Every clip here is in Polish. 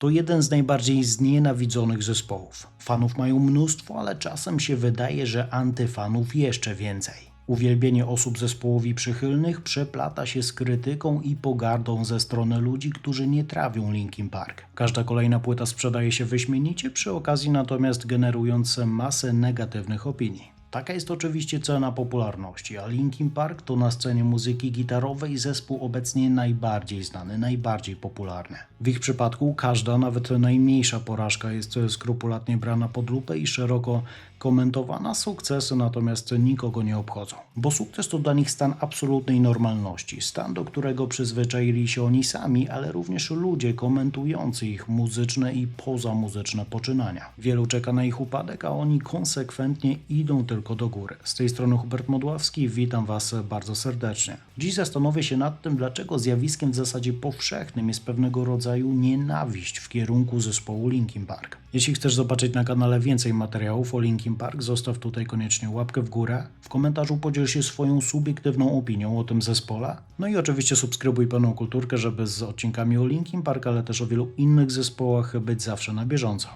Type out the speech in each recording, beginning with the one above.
To jeden z najbardziej znienawidzonych zespołów. Fanów mają mnóstwo, ale czasem się wydaje, że antyfanów jeszcze więcej. Uwielbienie osób zespołowi przychylnych przeplata się z krytyką i pogardą ze strony ludzi, którzy nie trawią Linkin Park. Każda kolejna płyta sprzedaje się wyśmienicie, przy okazji natomiast generując masę negatywnych opinii. Taka jest oczywiście cena popularności, a Linkin Park to na scenie muzyki gitarowej zespół obecnie najbardziej znany, najbardziej popularny. W ich przypadku każda, nawet najmniejsza porażka jest skrupulatnie brana pod lupę i szeroko komentowana. Sukcesy natomiast nikogo nie obchodzą, bo sukces to dla nich stan absolutnej normalności, stan, do którego przyzwyczaili się oni sami, ale również ludzie komentujący ich muzyczne i pozamuzyczne poczynania. Wielu czeka na ich upadek, a oni konsekwentnie idą tylko do góry. Z tej strony Hubert Modławski, witam Was bardzo serdecznie. Dziś zastanowię się nad tym, dlaczego zjawiskiem w zasadzie powszechnym jest pewnego rodzaju nienawiść w kierunku zespołu Linkin Park. Jeśli chcesz zobaczyć na kanale więcej materiałów o Linkin Park, zostaw tutaj koniecznie łapkę w górę. W komentarzu podziel się swoją subiektywną opinią o tym zespole. No i oczywiście subskrybuj pełną kulturkę, żeby z odcinkami o Linkin Park, ale też o wielu innych zespołach być zawsze na bieżąco.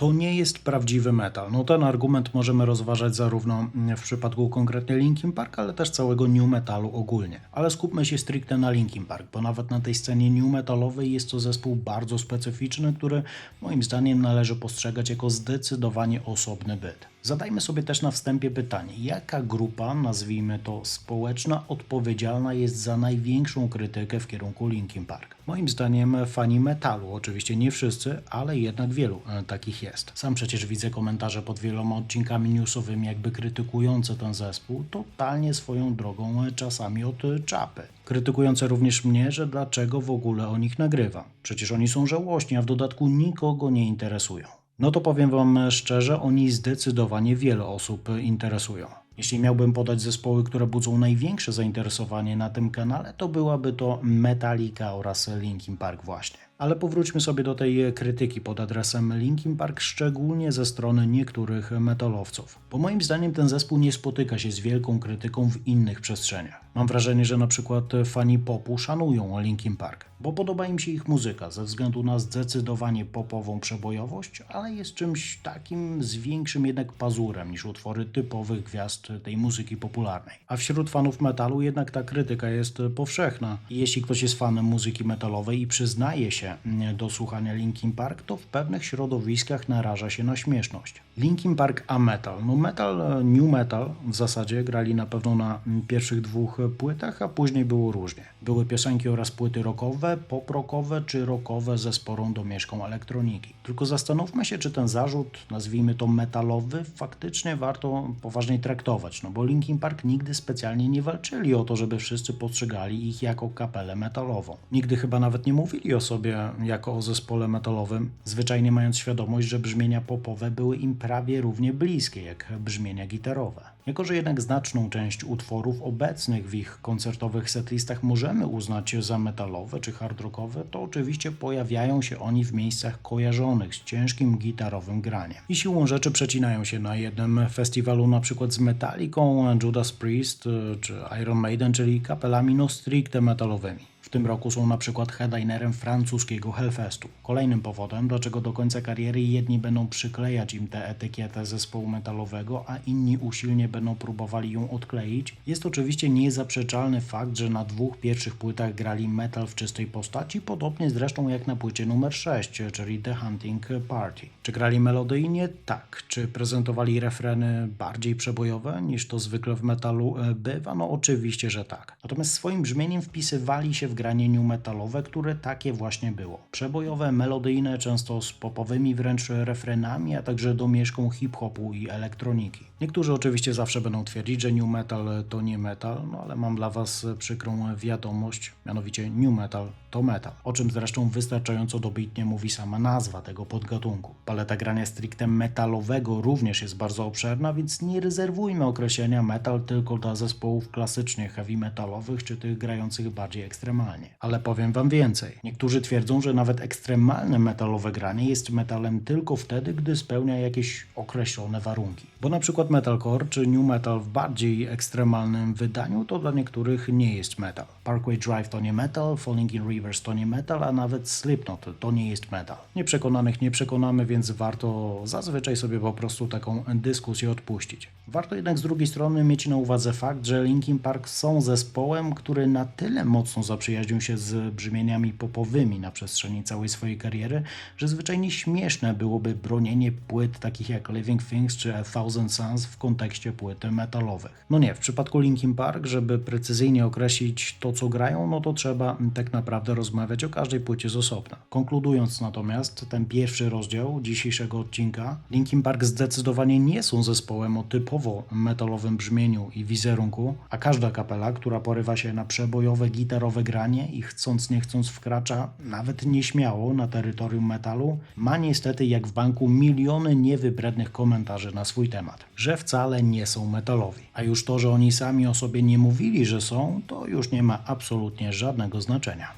To nie jest prawdziwy metal. No ten argument możemy rozważać zarówno w przypadku konkretnie Linkin Park, ale też całego new metalu ogólnie. Ale skupmy się stricte na Linkin Park, bo nawet na tej scenie new metalowej jest to zespół bardzo specyficzny, który moim zdaniem należy postrzegać jako zdecydowanie osobny byt. Zadajmy sobie też na wstępie pytanie, jaka grupa, nazwijmy to społeczna, odpowiedzialna jest za największą krytykę w kierunku Linkin Park? Moim zdaniem fani metalu, oczywiście nie wszyscy, ale jednak wielu e, takich jest. Sam przecież widzę komentarze pod wieloma odcinkami newsowymi, jakby krytykujące ten zespół, totalnie swoją drogą e, czasami od czapy. Krytykujące również mnie, że dlaczego w ogóle o nich nagrywam. Przecież oni są żałośni, a w dodatku nikogo nie interesują. No to powiem Wam szczerze, oni zdecydowanie wiele osób interesują. Jeśli miałbym podać zespoły, które budzą największe zainteresowanie na tym kanale, to byłaby to Metallica oraz Linkin Park właśnie. Ale powróćmy sobie do tej krytyki pod adresem Linkin Park, szczególnie ze strony niektórych metalowców. Bo moim zdaniem ten zespół nie spotyka się z wielką krytyką w innych przestrzeniach. Mam wrażenie, że na przykład fani popu szanują Linkin Park, bo podoba im się ich muzyka ze względu na zdecydowanie popową przebojowość, ale jest czymś takim z większym jednak pazurem niż utwory typowych gwiazd tej muzyki popularnej. A wśród fanów metalu jednak ta krytyka jest powszechna. Jeśli ktoś jest fanem muzyki metalowej i przyznaje się do słuchania Linkin Park, to w pewnych środowiskach naraża się na śmieszność. Linkin Park a metal. No metal, new metal w zasadzie grali na pewno na pierwszych dwóch płytach, a później było różnie. Były piosenki oraz płyty rockowe, pop-rockowe czy rockowe ze sporą domieszką elektroniki. Tylko zastanówmy się, czy ten zarzut, nazwijmy to metalowy, faktycznie warto poważnie traktować, no bo Linkin Park nigdy specjalnie nie walczyli o to, żeby wszyscy postrzegali ich jako kapelę metalową. Nigdy chyba nawet nie mówili o sobie jako o zespole metalowym, zwyczajnie mając świadomość, że brzmienia popowe były im prawie równie bliskie jak brzmienia gitarowe. Jako, że jednak znaczną część utworów obecnych w ich koncertowych setlistach możemy uznać za metalowe czy hard rockowe, to oczywiście pojawiają się oni w miejscach kojarzonych z ciężkim gitarowym graniem. I siłą rzeczy przecinają się na jednym festiwalu na przykład z Metallicą, Judas Priest czy Iron Maiden, czyli kapelami no stricte metalowymi. W tym roku są na przykład headlinerem francuskiego Hellfestu. Kolejnym powodem, dlaczego do końca kariery jedni będą przyklejać im tę etykietę zespołu metalowego, a inni usilnie będą próbowali ją odkleić, jest oczywiście niezaprzeczalny fakt, że na dwóch pierwszych płytach grali metal w czystej postaci, podobnie zresztą jak na płycie numer 6, czyli The Hunting Party. Czy grali melodyjnie? Tak. Czy prezentowali refreny bardziej przebojowe niż to zwykle w metalu bywa? No oczywiście, że tak. Natomiast swoim brzmieniem wpisywali się w granieniu metalowe, które takie właśnie było. Przebojowe, melodyjne, często z popowymi wręcz refrenami, a także domieszką hip-hopu i elektroniki. Niektórzy oczywiście zawsze będą twierdzić, że new metal to nie metal, no ale mam dla Was przykrą wiadomość, mianowicie new metal to metal, o czym zresztą wystarczająco dobitnie mówi sama nazwa tego podgatunku. Paleta grania stricte metalowego również jest bardzo obszerna, więc nie rezerwujmy określenia metal tylko dla zespołów klasycznie heavy metalowych czy tych grających bardziej ekstremalnie. Ale powiem wam więcej. Niektórzy twierdzą, że nawet ekstremalne metalowe granie jest metalem tylko wtedy, gdy spełnia jakieś określone warunki. Bo na przykład metalcore czy new metal w bardziej ekstremalnym wydaniu to dla niektórych nie jest metal. Parkway Drive to nie metal, Falling in Rivers to nie metal, a nawet Slipknot to nie jest metal. Nieprzekonanych nie przekonamy, więc warto zazwyczaj sobie po prostu taką dyskusję odpuścić. Warto jednak z drugiej strony mieć na uwadze fakt, że Linkin Park są zespołem, który na tyle mocno zaprzyjaźnił się z brzmieniami popowymi na przestrzeni całej swojej kariery, że zwyczajnie śmieszne byłoby bronienie płyt takich jak Living Things czy A Thousand Suns w kontekście płyt metalowych. No nie, w przypadku Linkin Park, żeby precyzyjnie określić to, co grają, no to trzeba tak naprawdę rozmawiać o każdej płycie z osobna. Konkludując natomiast ten pierwszy rozdział dzisiejszego odcinka, Linkin Park zdecydowanie nie są zespołem o typowo metalowym brzmieniu i wizerunku, a każda kapela, która porywa się na przebojowe gitarowe granie i chcąc nie chcąc wkracza nawet nieśmiało na terytorium metalu, ma niestety jak w banku miliony niewybrednych komentarzy na swój temat, że wcale nie są metalowi. A już to, że oni sami o sobie nie mówili, że są, to już nie ma absolutnie żadnego znaczenia.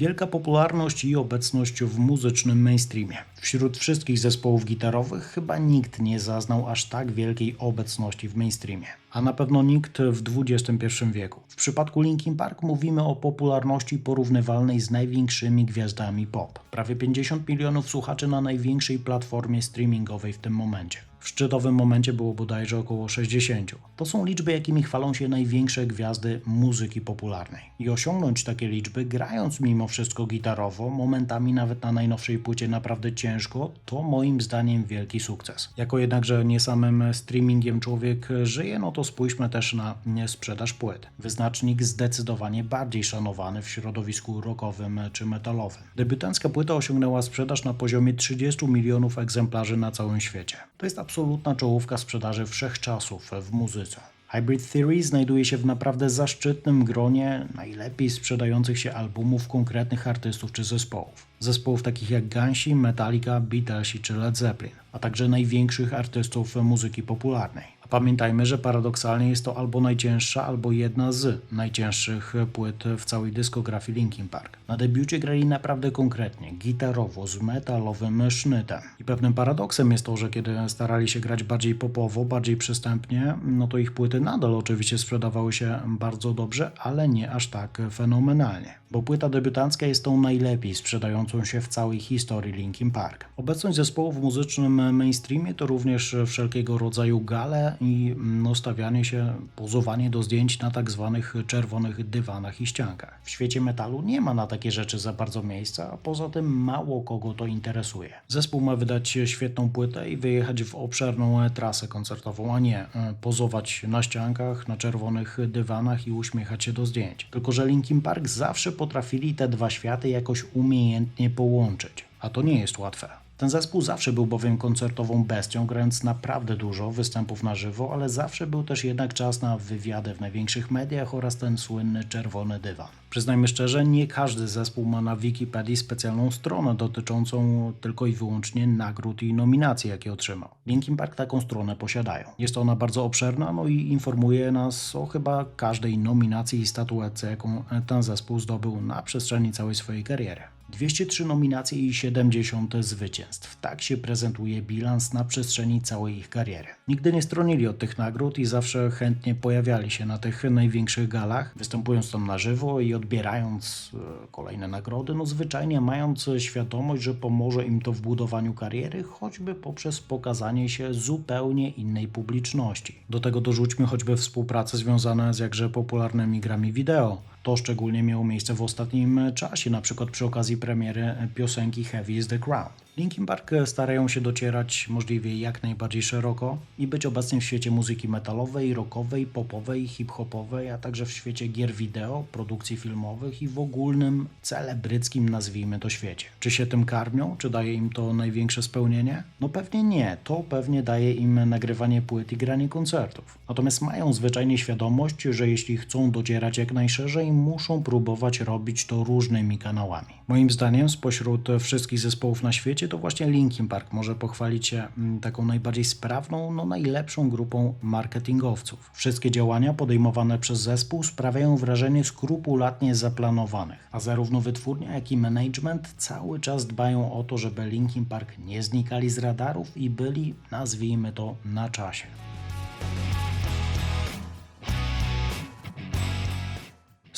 Wielka popularność i obecność w muzycznym mainstreamie. Wśród wszystkich zespołów gitarowych chyba nikt nie zaznał aż tak wielkiej obecności w mainstreamie. A na pewno nikt w XXI wieku. W przypadku Linkin Park mówimy o popularności porównywalnej z największymi gwiazdami pop. Prawie 50 milionów słuchaczy na największej platformie streamingowej w tym momencie. W szczytowym momencie było bodajże około 60. To są liczby, jakimi chwalą się największe gwiazdy muzyki popularnej. I osiągnąć takie liczby, grając mimo wszystko gitarowo, momentami nawet na najnowszej płycie naprawdę ciężko, to moim zdaniem wielki sukces. Jako jednakże nie samym streamingiem człowiek żyje, no to spójrzmy też na sprzedaż płyt. Wyznacznik zdecydowanie bardziej szanowany w środowisku rockowym czy metalowym. Debiutancka płyta osiągnęła sprzedaż na poziomie 30 milionów egzemplarzy na całym świecie. To jest absolutna czołówka sprzedaży wszechczasów w muzyce. Hybrid Theory znajduje się w naprawdę zaszczytnym gronie najlepiej sprzedających się albumów konkretnych artystów czy zespołów. Zespołów takich jak Gansi, Metallica, Beatlesi czy Led Zeppelin, a także największych artystów muzyki popularnej. Pamiętajmy, że paradoksalnie jest to albo najcięższa, albo jedna z najcięższych płyt w całej dyskografii Linkin Park. Na debiucie grali naprawdę konkretnie, gitarowo, z metalowym sznytem. I pewnym paradoksem jest to, że kiedy starali się grać bardziej popowo, bardziej przystępnie, no to ich płyty nadal oczywiście sprzedawały się bardzo dobrze, ale nie aż tak fenomenalnie. Bo płyta debiutancka jest tą najlepiej sprzedającą się w całej historii Linkin Park. Obecność zespołu w muzycznym mainstreamie to również wszelkiego rodzaju gale i stawianie się, pozowanie do zdjęć na tak zwanych czerwonych dywanach i ściankach. W świecie metalu nie ma na takie rzeczy za bardzo miejsca, a poza tym mało kogo to interesuje. Zespół ma wydać świetną płytę i wyjechać w obszerną trasę koncertową, a nie e, pozować na ściankach, na czerwonych dywanach i uśmiechać się do zdjęć. Tylko, że Linkin Park zawsze potrafili te dwa światy jakoś umiejętnie połączyć, a to nie jest łatwe. Ten zespół zawsze był bowiem koncertową bestią, grając naprawdę dużo występów na żywo, ale zawsze był też jednak czas na wywiady w największych mediach oraz ten słynny czerwony dywan. Przyznajmy szczerze, nie każdy zespół ma na Wikipedii specjalną stronę dotyczącą tylko i wyłącznie nagród i nominacji, jakie otrzymał. Linkin Park taką stronę posiadają. Jest ona bardzo obszerna, no i informuje nas o chyba każdej nominacji i statuetce, jaką ten zespół zdobył na przestrzeni całej swojej kariery. 203 nominacje i 70 zwycięstw. Tak się prezentuje bilans na przestrzeni całej ich kariery. Nigdy nie stronili od tych nagród i zawsze chętnie pojawiali się na tych największych galach, występując tam na żywo i odbierając e, kolejne nagrody, no zwyczajnie mając świadomość, że pomoże im to w budowaniu kariery, choćby poprzez pokazanie się zupełnie innej publiczności. Do tego dorzućmy choćby współpracę związane z jakże popularnymi grami wideo. To szczególnie miało miejsce w ostatnim czasie, na przykład przy okazji premiery piosenki Heavy is the Crown. Linkin Park starają się docierać możliwie jak najbardziej szeroko i być obecnym w świecie muzyki metalowej, rockowej, popowej, hip-hopowej, a także w świecie gier wideo, produkcji filmowych i w ogólnym celebryckim, nazwijmy to, świecie. Czy się tym karmią? Czy daje im to największe spełnienie? No pewnie nie. To pewnie daje im nagrywanie płyt i granie koncertów. Natomiast mają zwyczajnie świadomość, że jeśli chcą docierać jak najszerzej, muszą próbować robić to różnymi kanałami. Moim zdaniem spośród wszystkich zespołów na świecie to właśnie Linkin Park może pochwalić się mm, taką najbardziej sprawną, no najlepszą grupą marketingowców. Wszystkie działania podejmowane przez zespół sprawiają wrażenie skrupulatnie zaplanowanych, a zarówno wytwórnia, jak i management cały czas dbają o to, żeby Linkin Park nie znikali z radarów i byli, nazwijmy to, na czasie.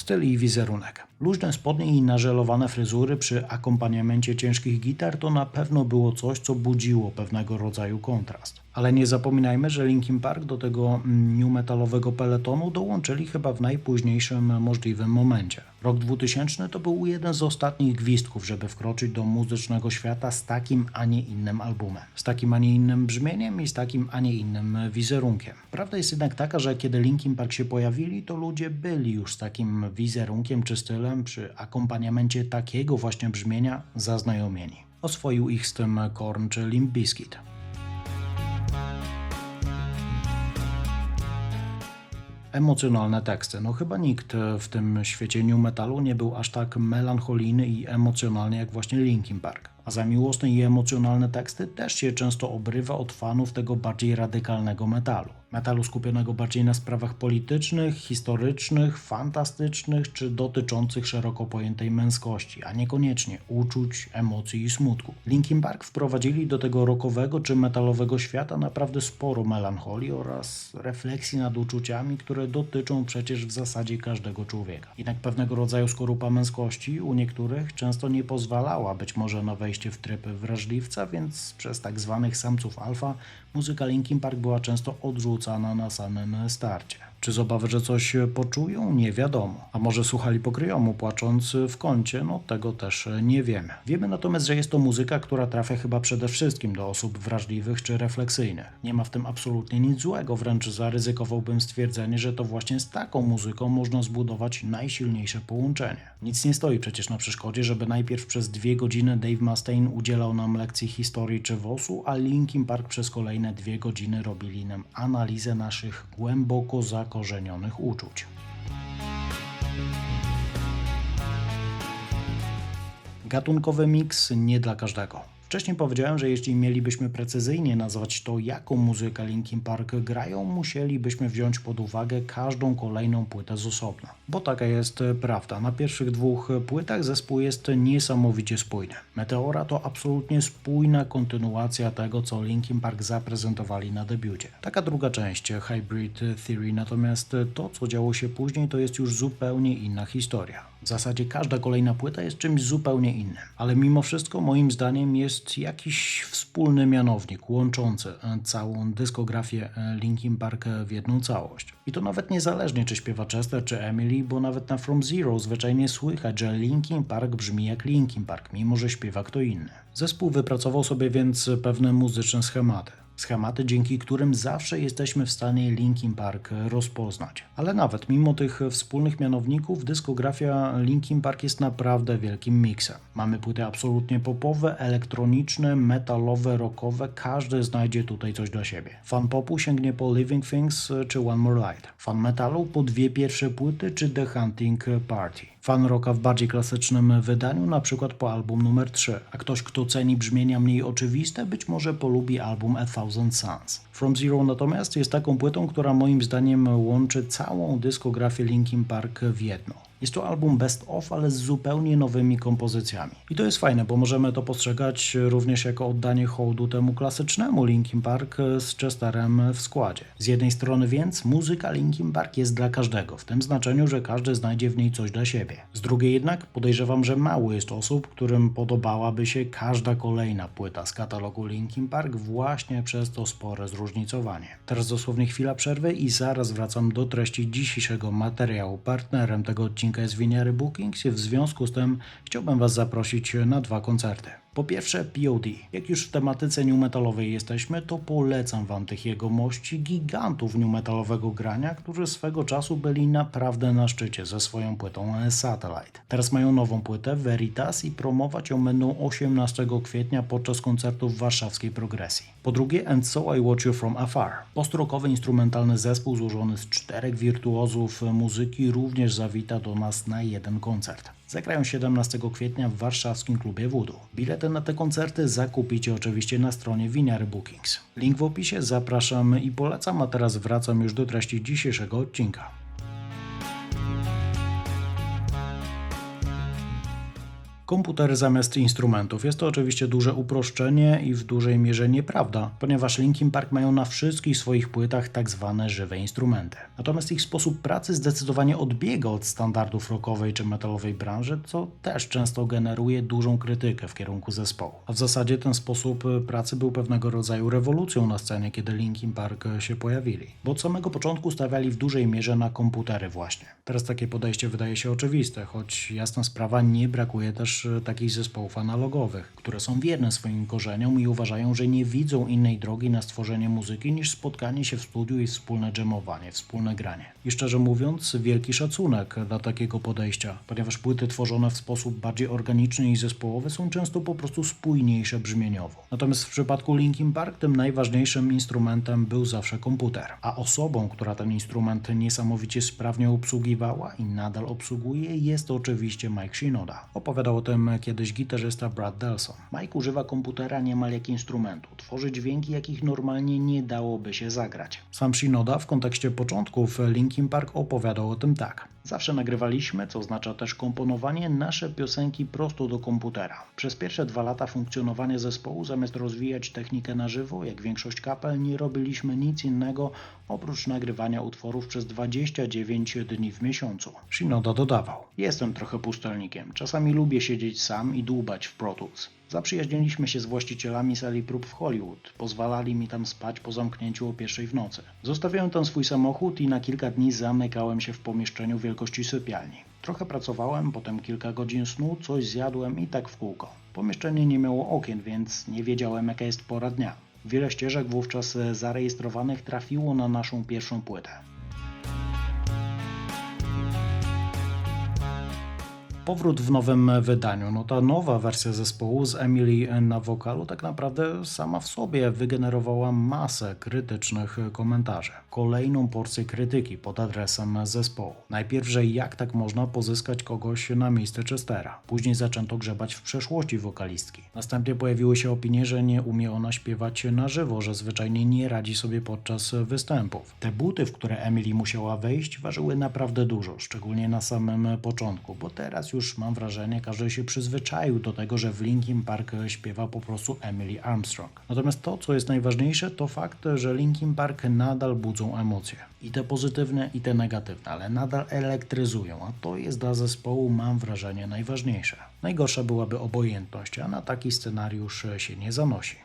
Styl i wizerunek. Luźne spodnie i nażelowane fryzury przy akompaniamencie ciężkich gitar to na pewno było coś, co budziło pewnego rodzaju kontrast. Ale nie zapominajmy, że Linkin Park do tego mm, new metalowego peletonu dołączyli chyba w najpóźniejszym możliwym momencie. Rok 2000 to był jeden z ostatnich gwizdków, żeby wkroczyć do muzycznego świata z takim, a nie innym albumem. Z takim, a nie innym brzmieniem i z takim, a nie innym wizerunkiem. Prawda jest jednak taka, że kiedy Linkin Park się pojawili, to ludzie byli już z takim wizerunkiem czy stylem przy akompaniamencie takiego właśnie brzmienia zaznajomieni. Oswoił ich z tym Korn czy Limp Bizkit. Emocjonalne teksty. No chyba nikt w tym świecie new metalu nie był aż tak melancholijny i emocjonalny jak właśnie Linkin Park. A za miłosne i emocjonalne teksty też się często obrywa od fanów tego bardziej radykalnego metalu. Metalu skupionego bardziej na sprawach politycznych, historycznych, fantastycznych czy dotyczących szeroko pojętej męskości, a niekoniecznie uczuć, emocji i smutku. Linkin Park wprowadzili do tego rockowego czy metalowego świata naprawdę sporo melancholii oraz refleksji nad uczuciami, które dotyczą przecież w zasadzie każdego człowieka. Jednak pewnego rodzaju skorupa męskości u niektórych często nie pozwalała być może na wejście w tryb wrażliwca, więc przez tak zwanych samców alfa muzyka Linkin Park była często odrzucana na samym starcie. Czy z obawy, że coś poczują? Nie wiadomo. A może słuchali pokryjomu, płacząc w kącie? No tego też nie wiemy. Wiemy natomiast, że jest to muzyka, która trafia chyba przede wszystkim do osób wrażliwych czy refleksyjnych. Nie ma w tym absolutnie nic złego, wręcz zaryzykowałbym stwierdzenie, że to właśnie z taką muzyką można zbudować najsilniejsze połączenie. Nic nie stoi przecież na przeszkodzie, żeby najpierw przez dwie godziny Dave Mustaine udzielał nam lekcji historii czy WOS-u, a Linkin Park przez kolejne dwie godziny robili nam analizę naszych głęboko zakorzenionych uczuć. Gatunkowy miks nie dla każdego. Wcześniej powiedziałem, że jeśli mielibyśmy precyzyjnie nazwać to, jaką muzykę Linkin Park grają, musielibyśmy wziąć pod uwagę każdą kolejną płytę z osobna. Bo taka jest prawda. Na pierwszych dwóch płytach zespół jest niesamowicie spójny. Meteora to absolutnie spójna kontynuacja tego, co Linkin Park zaprezentowali na debiucie. Taka druga część, Hybrid Theory, natomiast to, co działo się później, to jest już zupełnie inna historia. W zasadzie każda kolejna płyta jest czymś zupełnie innym, ale mimo wszystko moim zdaniem jest jakiś wspólny mianownik łączący e, całą dyskografię e, Linkin Park w jedną całość. I to nawet niezależnie czy śpiewa Chester czy Emily, bo nawet na From Zero zwyczajnie słychać, że Linkin Park brzmi jak Linkin Park, mimo że śpiewa kto inny. Zespół wypracował sobie więc pewne muzyczne schematy schematy, dzięki którym zawsze jesteśmy w stanie Linkin Park rozpoznać. Ale nawet mimo tych wspólnych mianowników, dyskografia Linkin Park jest naprawdę wielkim miksem. Mamy płyty absolutnie popowe, elektroniczne, metalowe, rockowe, każdy znajdzie tutaj coś dla siebie. Fan popu sięgnie po Living Things czy One More Light. Fan metalu po dwie pierwsze płyty czy The Hunting Party. Fan rocka w bardziej klasycznym wydaniu, na przykład po album numer 3. A ktoś, kto ceni brzmienia mniej oczywiste, być może polubi album A Thousand Suns. From Zero natomiast jest taką płytą, która moim zdaniem łączy całą dyskografię Linkin Park w jedno. Jest to album best of, ale z zupełnie nowymi kompozycjami. I to jest fajne, bo możemy to postrzegać również jako oddanie hołdu temu klasycznemu Linkin Park z Chesterem w składzie. Z jednej strony więc muzyka Linkin Park jest dla każdego, w tym znaczeniu, że każdy znajdzie w niej coś dla siebie. Z drugiej jednak podejrzewam, że mało jest osób, którym podobałaby się każda kolejna płyta z katalogu Linkin Park właśnie przez to spore zróżnicowanie. Teraz dosłownie chwila przerwy i zaraz wracam do treści dzisiejszego materiału. Partnerem tego odcinka jest Winiary Bookings i w związku z tym chciałbym Was zaprosić na dwa koncerty. Po pierwsze POD. Jak już w tematyce new metalowej jesteśmy, to polecam Wam tych jegomości gigantów new metalowego grania, którzy swego czasu byli naprawdę na szczycie ze swoją płytą Satellite. Teraz mają nową płytę Veritas i promować ją będą 18 kwietnia podczas koncertu w warszawskiej Progresji. Po drugie And So I Watch You From Afar. Postrokowy instrumentalny zespół złożony z czterech wirtuozów muzyki również zawita do nas na jeden koncert. Zagrają 17 kwietnia w warszawskim klubie Voodoo. Bilety bilety na te koncerty zakupicie oczywiście na stronie Winiary Bookings. Link w opisie, zapraszam i polecam, a teraz wracam już do treści dzisiejszego odcinka. Komputery zamiast instrumentów. Jest to oczywiście duże uproszczenie i w dużej mierze nieprawda, ponieważ Linkin Park mają na wszystkich swoich płytach tak zwane żywe instrumenty. Natomiast ich sposób pracy zdecydowanie odbiega od standardów rockowej czy metalowej branży, co też często generuje dużą krytykę w kierunku zespołu. A w zasadzie ten sposób pracy był pewnego rodzaju rewolucją na scenie, kiedy Linkin Park się pojawili. Bo od samego początku stawiali w dużej mierze na komputery właśnie. Teraz takie podejście wydaje się oczywiste, choć jasna sprawa nie brakuje też e, takich zespołów analogowych, które są wierne swoim korzeniom i uważają, że nie widzą innej drogi na stworzenie muzyki niż spotkanie się w studiu i wspólne dżemowanie, wspólne granie. I szczerze mówiąc, wielki szacunek dla takiego podejścia, ponieważ płyty tworzone w sposób bardziej organiczny i zespołowy są często po prostu spójniejsze brzmieniowo. Natomiast w przypadku Linkin Park tym najważniejszym instrumentem był zawsze komputer, a osobą, która ten instrument niesamowicie sprawnie obsługiwała i nadal obsługuje jest oczywiście Mike Shinoda. Opowiadał o tym kiedyś gitarzysta Brad Delson. Mike używa komputera niemal jak instrumentu, tworzy dźwięki, jakich normalnie nie dałoby się zagrać. Sam Shinoda w kontekście początków Linkin Park opowiadał o tym tak. Zawsze nagrywaliśmy, co oznacza też komponowanie, nasze piosenki prosto do komputera. Przez pierwsze dwa lata funkcjonowania zespołu, zamiast rozwijać technikę na żywo, jak większość kapel, nie robiliśmy nic innego oprócz nagrywania utworów przez 29 dni w miesiącu. Shinoda dodawał: Jestem trochę pustelnikiem. Czasami lubię siedzieć sam i dłubać w Pro. Zaprzyjaźniliśmy się z właścicielami sali prób w Hollywood. Pozwalali mi tam spać po zamknięciu o pierwszej w nocy. Zostawiałem tam swój samochód i na kilka dni zamykałem się w pomieszczeniu wielkości sypialni. Trochę pracowałem, potem kilka godzin snu, coś zjadłem i tak w kółko. Pomieszczenie nie miało okien, więc nie wiedziałem jaka jest pora dnia. Wiele ścieżek wówczas zarejestrowanych trafiło na naszą pierwszą płytę. Powrót w nowym wydaniu. No ta nowa wersja zespołu z Emily na wokalu tak naprawdę sama w sobie wygenerowała masę krytycznych komentarzy. Kolejną porcję krytyki pod adresem zespołu. Najpierw, że jak tak można pozyskać kogoś na miejsce Chestera. Później zaczęto grzebać w przeszłości wokalistki. Następnie pojawiły się opinie, że nie umie ona śpiewać na żywo, że zwyczajnie nie radzi sobie podczas występów. Te buty, w które Emily musiała wejść, ważyły naprawdę dużo, szczególnie na samym początku, bo już mam wrażenie, każdy się przyzwyczaił do tego, że w Linkin Park śpiewa po prostu Emily Armstrong. Natomiast to, co jest najważniejsze, to fakt, że Linkin Park nadal budzą emocje. I te pozytywne, i te negatywne, ale nadal elektryzują, a to jest dla zespołu, mam wrażenie, najważniejsze. Najgorsza byłaby obojętność, a na taki scenariusz się nie zanosi.